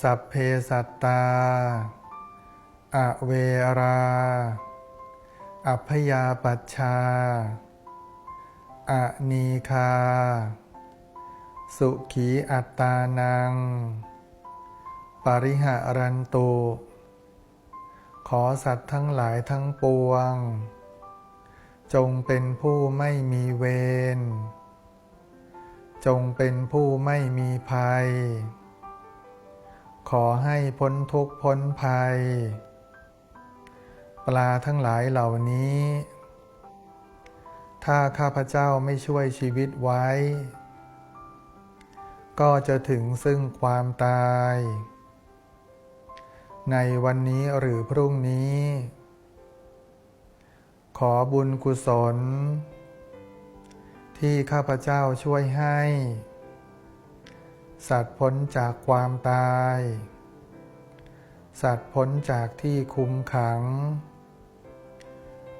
สัพเพสัตตา อเวรา อัพยาปัชชา อนีคา สุขีอัตตานัง ปริหารันตุ ขอสัตว์ทั้งหลายทั้งปวง จงเป็นผู้ไม่มีเวร จงเป็นผู้ไม่มีภัย ขอให้พ้นทุกข์พ้นภัย ปลาทั้งหลายเหล่านี้ ถ้าข้าพเจ้าไม่ช่วยชีวิตไว้ ก็จะถึงซึ่งความตาย ในวันนี้หรือพรุ่งนี้ ขอบุญกุศล ที่ข้าพเจ้าช่วยให้ สัตว์พ้นจากความตาย สัตว์พ้นจากที่คุมขัง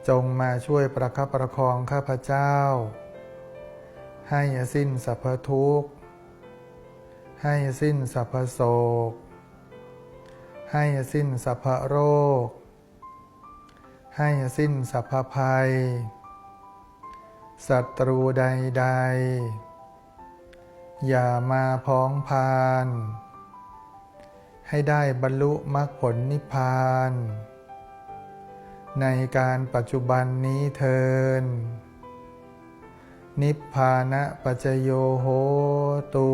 จงมาช่วยประคับประคองข้าพเจ้า ให้สิ้นสรรพทุกข์ ให้สิ้นสรรพโศก ให้สิ้นสรรพโรค ให้สิ้นสรรพภัย ศัตรูใดๆ อย่ามาพ้องพาน ให้ได้บรรลุมรรคผลนิพพาน ในการปัจจุบันนี้เทิน นิพพานะปัจโยโหตู